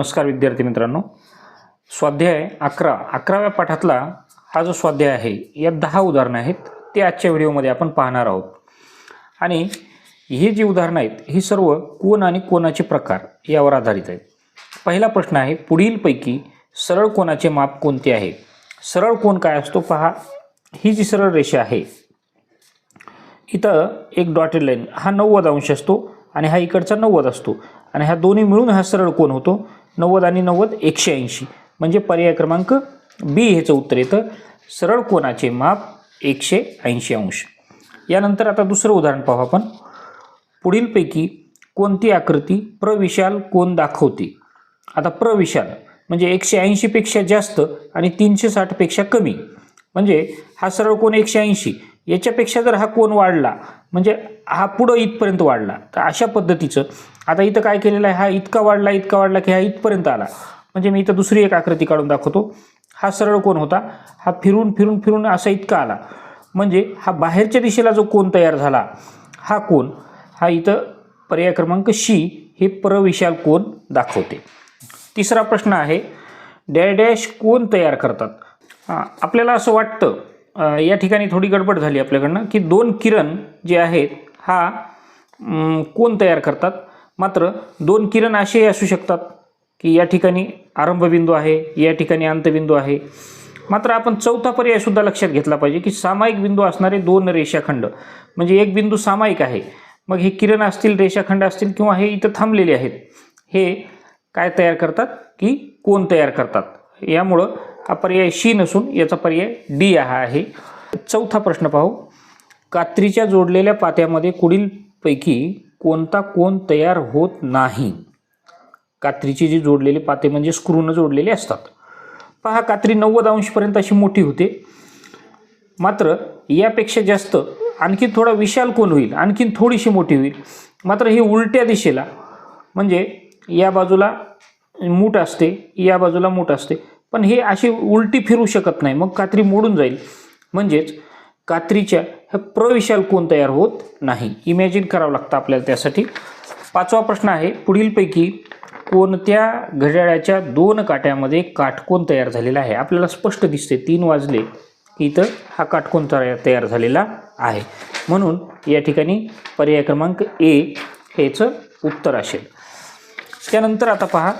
नमस्कार विद्यार्थी मित्रांनो. स्वाध्याय अकरा. अकराव्या पाठातला हा जो स्वाध्याय आहे यात दहा उदाहरणं आहेत. ते आजच्या व्हिडिओमध्ये आपण पाहणार आहोत. आणि ही जी उदाहरणं आहेत ही सर्व कोण आणि कोणाचे प्रकार यावर आधारित आहेत. पहिला प्रश्न आहे पुढीलपैकी सरळ कोणाचे माप कोणते आहे? सरळ कोण काय असतो? पहा ही जी सरळ रेषा आहे इथं एक डॉटेड लाईन हा नव्वद अंश असतो आणि हा इकडचा नव्वद असतो. आणि ह्या दोन्ही मिळून हा सरळ कोण होतो. नव्वद आणि नव्वद एकशे ऐंशी. म्हणजे पर्याय क्रमांक बी ह्याचं उत्तर येतं. सरळ कोणाचे माप एकशे ऐंशी अंश. यानंतर आता दुसरं उदाहरण पाहू आपण. पुढीलपैकी कोणती आकृती प्रविशाल कोण दाखवते? आता प्रविशाल म्हणजे एकशे ऐंशीपेक्षा जास्त आणि तीनशे साठपेक्षा कमी. म्हणजे हा सरळ कोण एकशे ऐंशी. याच्यापेक्षा जर हा कोण वाढला म्हणजे हा पुढं इथपर्यंत वाढला तर अशा पद्धतीचं आता इथं काय केलेलं आहे? हा इतका वाढला इतका वाढला की हा इथपर्यंत आला. म्हणजे मी इथं दुसरी एक आकृती काढून दाखवतो. हा सरळ कोण होता. हा फिरून फिरून फिरून असा इतका आला. म्हणजे हा बाहेरच्या दिशेला जो कोण तयार झाला हा कोण हा इथं पर्याय क्रमांक शी हे प्रविशाल कोण दाखवते. तिसरा प्रश्न आहे डॅडॅश डॅश कोण तयार करतात? आपल्याला असं वाटतं या ठिकाणी थोडी गडबड झाली आपल्याकडनं की दोन किरण जे आहेत हा कोण तयार करतात. मात्र दोन किरण असेही असू शकतात की या ठिकाणी आरंभबिंदू आहे या ठिकाणी अंतबिंदू आहे. मात्र आपण चौथा पर्यायसुद्धा लक्षात घेतला पाहिजे की सामायिक बिंदू असणारे दोन रेषाखंड म्हणजे एक बिंदू सामायिक आहे मग हे किरण असतील रेषाखंड असतील किंवा हे इथं थांबलेले आहेत हे काय तयार करतात की कोण तयार करतात? यामुळं हा पर्याय शी नसून याचा पर्याय डी हा आहे. चौथा प्रश्न पाहू. कात्रीच्या जोडलेल्या पात्यामध्ये पुढीलपैकी कोणता कोण तयार होत नाही. कात्रीची जी जोडलेले पाते म्हणजे स्क्रूनं जोडलेले असतात. पहा कात्री नव्वद अंशपर्यंत अशी मोठी होते. मात्र यापेक्षा जास्त आणखी थोडा विशाल कोण होईल? आणखीन थोडीशी मोठी होईल. मात्र ही उलट्या दिशेला म्हणजे या बाजूला मूठ असते या बाजूला मूठ असते. पण हे अशी उलटी फिरू शकत नाही. मग कात्री मोडून जाईल. म्हणजेच कात्रीच्या ह्या प्रविशाल कोण तयार होत नाही? इमॅजिन करावं लागतं आपल्याला त्यासाठी. पाचवा प्रश्न आहे पुढीलपैकी कोणत्या घड्याळाच्या दोन काट्यामध्ये काटकोण तयार झालेला आहे? आपल्याला स्पष्ट दिसते तीन वाजले की इथं हा काटकोण तयार तयार झालेला आहे. म्हणून या ठिकाणी पर्याय क्रमांक ए हेचं उत्तर असेल. त्यानंतर आता पहा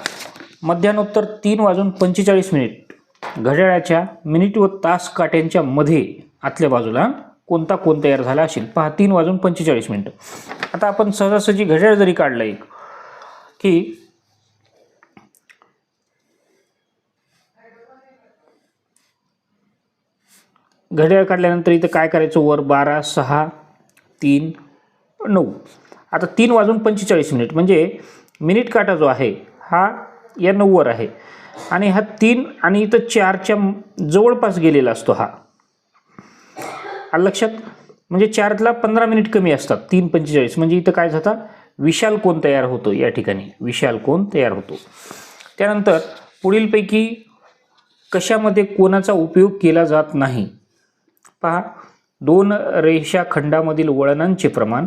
मध्यानोत्तर तीन वाजून पंचेचाळीस मिनिट. घड्याळाच्या मिनिट व तास काट्यांच्या मध्ये आतल्या बाजूला कोणता कोण तयार झाला असेल? पहा तीन वाजून पंचेचाळीस मिनिटं. आता आपण सहजासहजी घड्याळ जरी काढलं एक की घड्याळ काढल्यानंतर इथं काय करायचं? वर बारा सहा तीन नऊ. आता तीन वाजून पंचेचाळीस मिनिट म्हणजे मिनिट काटा जो आहे हा या नऊवर आहे. आणि हा तीन आणि इथं चारच्या जवळपास गेलेला असतो हा. लक्षात म्हणजे चारला पंधरा मिनिट कमी असतात तीन पंचेचाळीस. म्हणजे इथं काय झालं? विशाल कोण तयार होतो या ठिकाणी? विशाल कोण तयार होतो? त्यानंतर पुढीलपैकी कशामध्ये कोणाचा उपयोग केला जात नाही? पहा दोन रेषाखंडामधील वळणांचे प्रमाण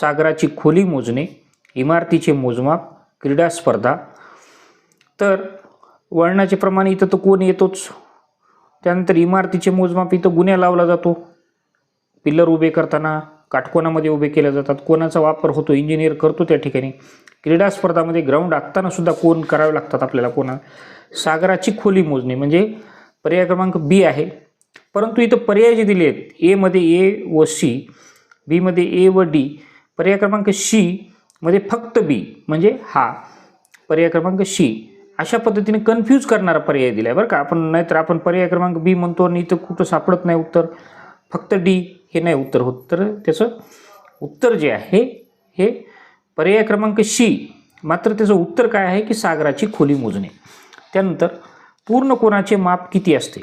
सागराची खोली मोजणे इमारतीचे मोजमाप क्रीडा स्पर्धा. तर वळणाचे प्रमाण इथं तर कोण येतोच? त्यानंतर इमारतीचे मोजमाप इथं गुन्ह्या लावला जातो. पिल्लर उभे करताना काटकोनामध्ये उभे केले जातात. कोणाचा वापर होतो इंजिनियर करतो त्या ठिकाणी. क्रीडा स्पर्धामध्ये ग्राउंड आखताना सुद्धा कोण करावे लागतात आपल्याला कोणा सागराची खोली मोजणी म्हणजे पर्याय क्रमांक बी आहे. परंतु इथं पर्याय जे दिले आहेत एमध्ये ए व सी बीमध्ये ए व डी पर्याय क्रमांक सी मध्ये फक्त बी म्हणजे हा. पर्याय क्रमांक सी अशा पद्धतीने कन्फ्यूज करणारा पर्याय दिला आहे बरं का. आपण नाहीतर आपण पर्याय क्रमांक बी म्हणतो आणि इथं कुठं सापडत नाही उत्तर. फक्त डी हे नाही उत्तर होत. तर त्याचं उत्तर जे आहे हे पर्याय क्रमांक शी मात्र त्याचं उत्तर काय आहे की सागराची खोली मोजणे. त्यानंतर पूर्ण कोणाचे माप किती असते?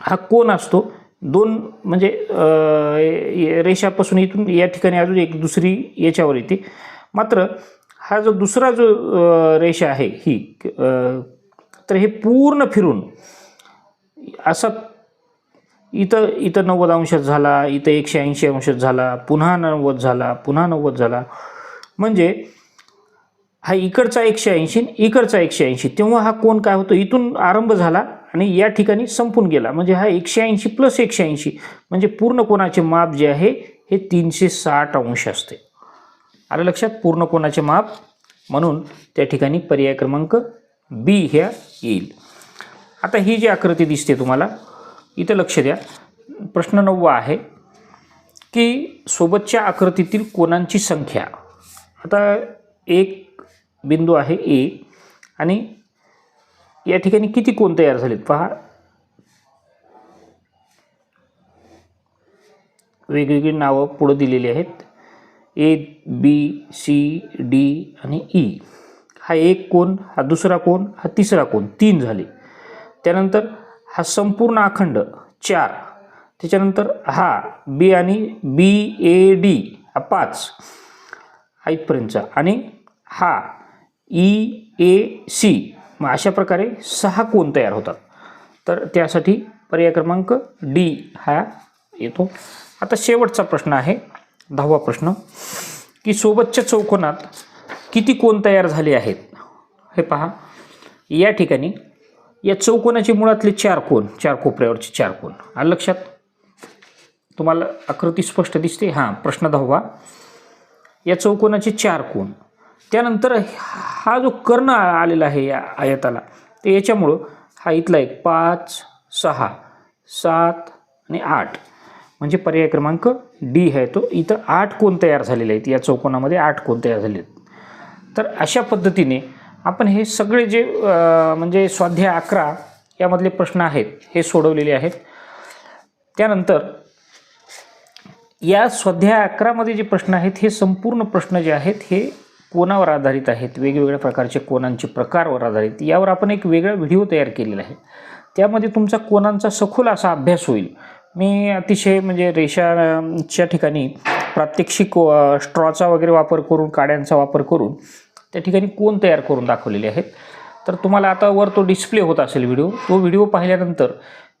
हा कोण असतो. दोन म्हणजे रेषापासून इथून या ठिकाणी अजून एक दुसरी याच्यावर येते. मात्र हा जो दुसरा जो रेषा आहे ही तर हे पूर्ण फिरून असा इथं इथं नव्वद अंशात झाला इथं एकशे ऐंशी अंशात झाला पुन्हा नव्वद झाला पुन्हा नव्वद झाला. म्हणजे हा इकडचा एकशे ऐंशी इकडचा एकशे ऐंशी. तेव्हा हा कोण काय होतो? इथून आरंभ झाला आणि या ठिकाणी संपून गेला. म्हणजे हा एकशे ऐंशी प्लस एकशे ऐंशी. म्हणजे पूर्ण कोणाचे माप जे आहे हे तीनशे साठ अंश असते. आलं लक्षात? पूर्ण कोणाचे माप. म्हणून त्या ठिकाणी पर्याय क्रमांक बी ह्या येईल. आता ही जी आकृती दिसते तुम्हाला इथं लक्ष द्या. प्रश्न नववा आहे की सोबतच्या आकृतीतील कोणांची संख्या. आता एक बिंदू आहे ए आणि या ठिकाणी किती कोण तयार झालेत पहा. वेगवेगळी नावं पुढं दिलेली आहेत. ए बी सी डी आणि ई हा एक कोण हा दुसरा कोण हा तिसरा कोण तीन झाले. त्यानंतर हा संपूर्ण अखंड चार. त्याच्यानंतर हा बी आणि बी ए डी हा पाच हा इथपर्यंतचा आणि हा ई ए सी मग अशा प्रकारे सहा कोण तयार होतात. तर त्यासाठी पर्याय क्रमांक डी हा येतो. आता शेवटचा प्रश्न आहे दहावा प्रश्न. की सोबतच्या चौकोनात किती कोण तयार झाले आहेत? हे पहा. या ठिकाणी या चौकोनाचे मुळातले चार कोण चार कोपऱ्यावरचे चार कोण आलं लक्षात? तुम्हाला आकृती स्पष्ट दिसते? हां प्रश्न दहावा. या चौकोनाचे चार कोण त्यानंतर हा जो कर्ण आ- आलेला आहे या आयताला तर याच्यामुळं हा इथला एक पाच सहा सात आणि आठ. म्हणजे पर्याय क्रमांक डी आहे तो. इथं आठ कोण तयार झालेले आहेत. या चौकोनामध्ये आठ कोण तयार झाले आहेत. तर अशा पद्धतीने आपण हे सगळे जे म्हणजे स्वाध्याय अकरा यामधले प्रश्न आहेत हे सोडवलेले आहेत. त्यानंतर या स्वाध्याय अकरामध्ये जे प्रश्न आहेत हे संपूर्ण प्रश्न जे आहेत हे कोणावर आधारित आहेत? वेगवेगळ्या प्रकारचे कोणांचे प्रकारवर आधारित. यावर आपण एक वेगळा व्हिडिओ तयार केलेला आहे. त्यामध्ये तुमचा कोणांचा सखोल असा अभ्यास होईल. मी अतिशय म्हणजे रेषाच्या ठिकाणी प्रात्यक्षिक स्ट्रॉचा वगैरे वापर करून काड्यांचा वापर करून त्या ठिकाणी कोण तयार करून दाखवलेले आहेत. तर तुम्हाला आता वर तो डिस्प्ले होत असेल व्हिडिओ तो व्हिडिओ पाहिल्यानंतर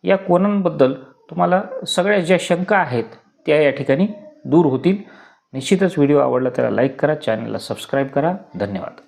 या कोणांबद्दल तुम्हाला सगळ्या ज्या शंका आहेत त्या या ठिकाणी दूर होतील. निश्चितच व्हिडिओ आवडला त्याला लाईक करा चॅनलला सबस्क्राईब करा. धन्यवाद.